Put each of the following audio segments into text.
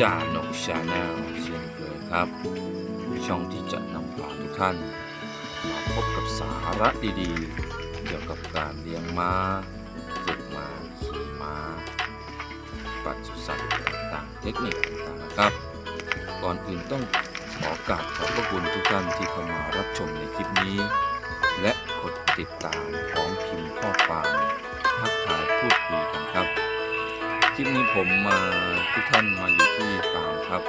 จานกชาแนลเช่นเคยครับช่องที่จะนำพาทุกท่าน มาพบกับสาระดีๆ เกี่ยวกับการเลี้ยงม้าฝึกม้าขี่ม้าปัจจุสัตว์ต่างๆเทคนิคต่างๆนะครับ ก่อนอื่นต้องขอกราบขอบพระคุณทุกท่านที่เข้ามารับชมในคลิปนี้ และกดติดตามพร้อมพิมพ์ข้อความทักทายพูดคุยกันครับ ลิปนี้ผมมาทุกท่านมาอยู่ที่ฟาร์มครับ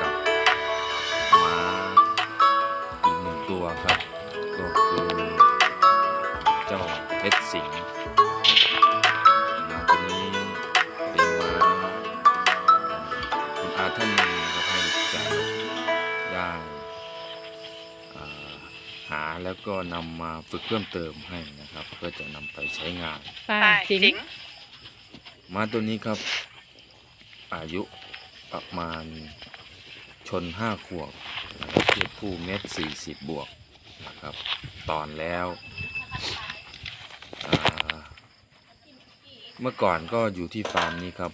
กับม้าอีกหนึ่งตัวครับ ก็คือ เจ้าเพชรสิงห์ม้าตัวนี้เป็นม้าคุณอาท่านหนึ่งนะครับให้ใจได้หาแล้วก็นำมาฝึกเพิ่มเติมให้นะครับ เพื่อจะนำไปใช้งานป้าป้าสิงสิง ม้าตัวนี้ครับ อายุประมาณชนห้าขวบนะครับเพศผู้เม็ดสี่สิบบวกนะครับ ตอนแล้ว เมื่อก่อนก็อยู่ที่ฟาร์มนี้ครับ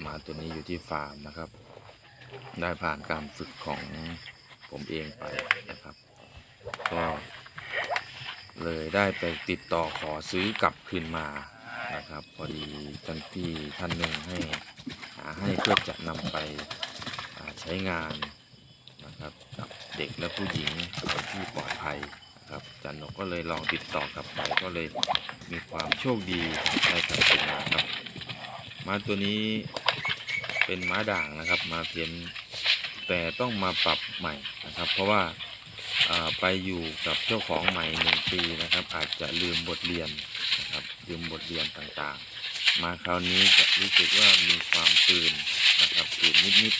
หมาตัวนี้อยู่ที่ฟาร์มนะครับ ได้ผ่านการฝึกของผมเองไปนะครับ ก็เลยได้ไปติดต่อขอซื้อกลับคืนมา นะครับพอดีท่านที่ท่านหนึ่งให้หาให้เพื่อจะนำไปใช้งานนะครับกับเด็กและผู้หญิงที่ปลอดภัยนะครับจันนกก็เลยลองติดต่อกลับไปก็เลยมีความโชคดีได้กลับคืนมาครับม้าตัวนี้เป็นม้าด่างนะครับ มาเพียนแต่ต้องมาปรับใหม่นะครับ เพราะว่า ไปอยู่กับเจ้าของใหม่หนึ่งปีนะครับ อาจจะลืมบทเรียนนะครับลืมบทเรียนต่างๆ มาคราวนี้จะรู้สึกว่ามีความตื่นนะครับตื่นนิด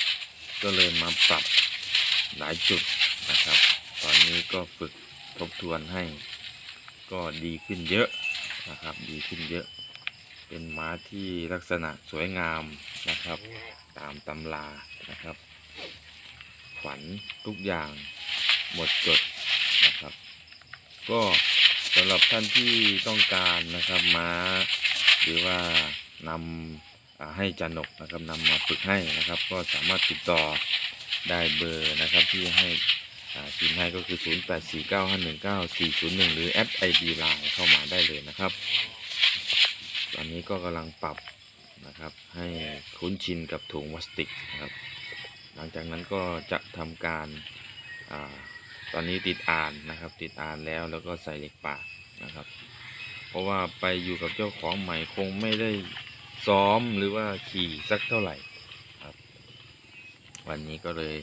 ๆก็เลยมาปรับหลายจุดนะครับ ตอนนี้ก็ฝึกทบทวนให้ก็ดีขึ้นเยอะนะครับ ดีขึ้นเยอะ เป็นม้าที่ลักษณะสวยงามนะครับ ตามตำรานะครับ ขวัญทุกอย่าง หมดจดนะครับ ก็สำหรับท่านที่ต้องการนะครับม้า หรือว่านำให้จานกนะครับนำมาฝึกให้นะครับ ก็สามารถติดต่อได้เบอร์นะครับที่ให้อ่าพิมให้ก็คือ 0849519401 หรือแอด ID Line เข้ามาได้เลยนะครับ ตอนนี้ก็กำลังปรับนะครับให้คุ้นชินกับถุงพลาสติกนะครับ หลังจากนั้นก็จะทำการอา ตอนนี้ติดอ่านนะครับ ติดอ่านแล้วแล้วก็ใส่เหล็กปากนะครับ เพราะว่าไปอยู่กับเจ้าของใหม่คงไม่ได้ซ้อมหรือว่าขี่สักเท่าไหร่ครับ วันนี้ก็เลย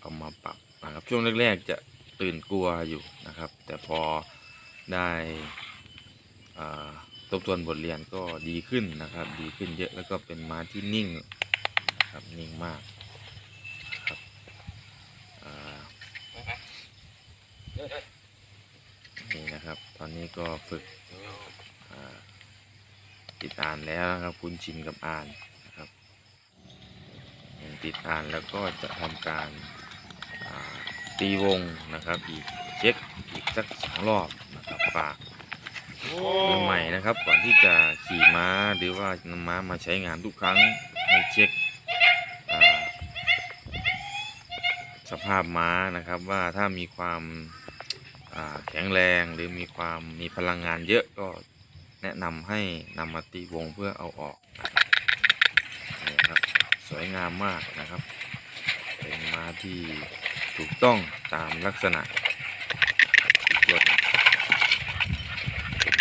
เอามาปรับนะครับ ช่วงแรกๆจะตื่นกลัวอยู่นะครับ แต่พอได้อ่าทบทวนบทเรียนก็ดีขึ้นนะครับ ดีขึ้นเยอะแล้วก็เป็นม้าที่นิ่งนะครับนิ่งมาก ครับอ่า นี่นะครับ ตอนนี้ก็ฝึกติดอ่านแล้วนะครับคุ้นชินกับอ่านนะครับติดอ่านแล้วก็จะทำการตีวงนะครับ อีกเช็คอีกสักสองรอบนะครับฝากมือใหม่นะครับ ก่อนที่จะขี่ม้าหรือว่านำม้ามาใช้งานทุกครั้งให้เช็คสภาพม้านะครับว่าถ้ามีความ แข็งแรงหรือมีความมีพลังงานเยอะก็แนะนำให้นำมาตีวงเพื่อเอาออกนี่ครับสวยงามมากนะครับ เป็นม้าที่ถูกต้องตามลักษณะอีกตัวน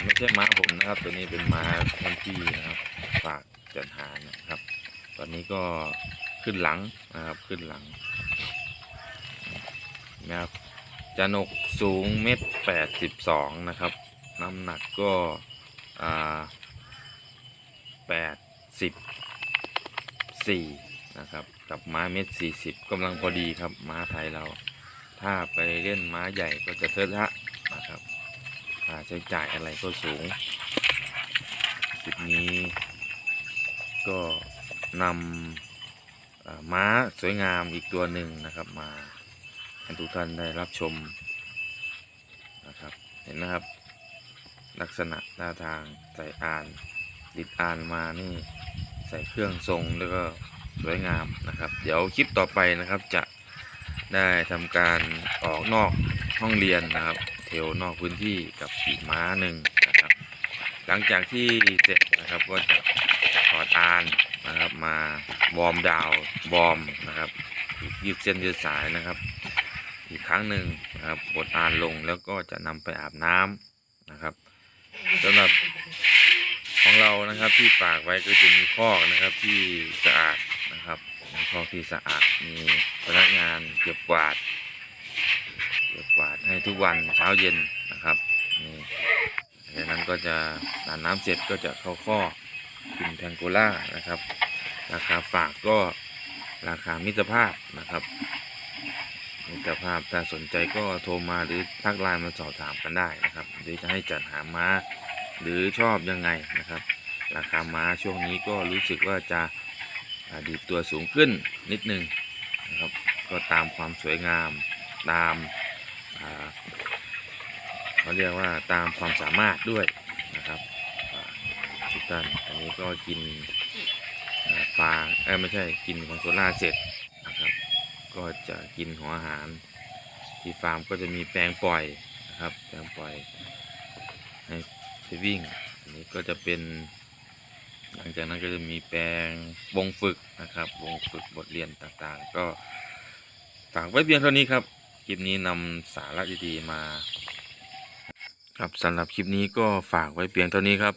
ไม่ใช่ม้าผมนะครับ ตัวนี้เป็นม้าท่านพี่นะครับฝากจัดหานะครับ ตอนนี้ก็ขึ้นหลังนะครับขึ้นหลังนะครับ จนกสูงเมตรแปดสิบสองนะครับ น้ำหนักก็แปดสิบสี่นะครับ กับม้าเมตรสี่สิบกำลังพอดีครับ ม้าไทยเรา ถ้าไปเล่นม้าใหญ่ก็จะเทอะทะนะครับค่าใช้จ่ายอะไรก็สูงคลิปนี้ก็นำม้าสวยงามอีกตัวหนึ่งนะครับมา ให้ทุกท่านได้รับชมนะครับ เห็นนะครับ ลักษณะท่าทางใส่อ่านติดอ่านมานี่ใส่เครื่องทรงแล้วก็สวยงามนะครับ เดี๋ยวคลิปต่อไปนะครับจะได้ทำการออกนอกห้องเรียนนะครับ เทลนอกพื้นที่กับอีกม้าหนึ่งนะครับ หลังจากที่เสร็จนะครับก็จะถอดอานนะครับมาวอร์มดาววอร์มนะครับยืดเส้นยืดสายนะครับ อีกครั้งหนึ่งนะครับบดอานลงแล้วก็จะนำไปอาบน้ำนะครับสำหรับของเรานะครับที่ฝากไว้ก็จะมีคอกนะครับที่สะอาดนะครับคอกที่สะอาดมีพนักงานเก็บกวาดเก็บกวาดให้ทุกวันเช้าเย็นนะครับนี่จากนั้นก็จะอาบน้ำเสร็จก็จะเข้าข้อกกินแพงโกล่านะครับ ราคาฝากก็ราคามิตรภาพนะครับ มิตรภาพถ้าสนใจก็โทรมาหรือทักไลน์มาสอบถามกันได้นะครับหรือจะให้จัดหาม้า หรือชอบยังไงนะครับ ราคาม้าช่วงนี้ก็รู้สึกว่าจะดีดตัวสูงขึ้นนิดนึงนะครับก็ตามความสวยงามตามาเขาเรียกว่าตามความสามารถด้วยนะครับทุกท่านอันนี้ก็กินฟางเอ้ไม่ใช่กินของโซล่าเสร็จ ก็จะกินหัวอาหาร ที่ฟาร์มก็จะมีแปลงปล่อยนะครับแปลงปล่อยให้ไปวิ่งอันนี้ก็จะเป็น หลังจากนั้นก็จะมีแปลงวงฝึกนะครับ วงฝึกบทเรียนต่างๆ ก็ฝากไว้เพียงเท่านี้ครับคลิปนี้นำสาระดีๆมาครับสำหรับคลิปนี้ก็ฝากไว้เพียงเท่านี้ครับ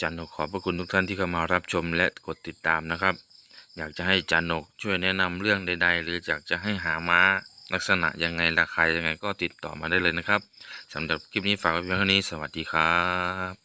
จันทร์ขอบพระคุณทุกท่านที่เข้ามารับชมและกดติดตามนะครับ อยากจะให้จันนกช่วยแนะนำเรื่องใด ๆ หรืออยากจะให้หาม้าลักษณะยังไงราคายังไงก็ติดต่อมาได้เลยนะครับสำหรับคลิปนี้ฝากไว้เพียงเท่านี้สวัสดีครับ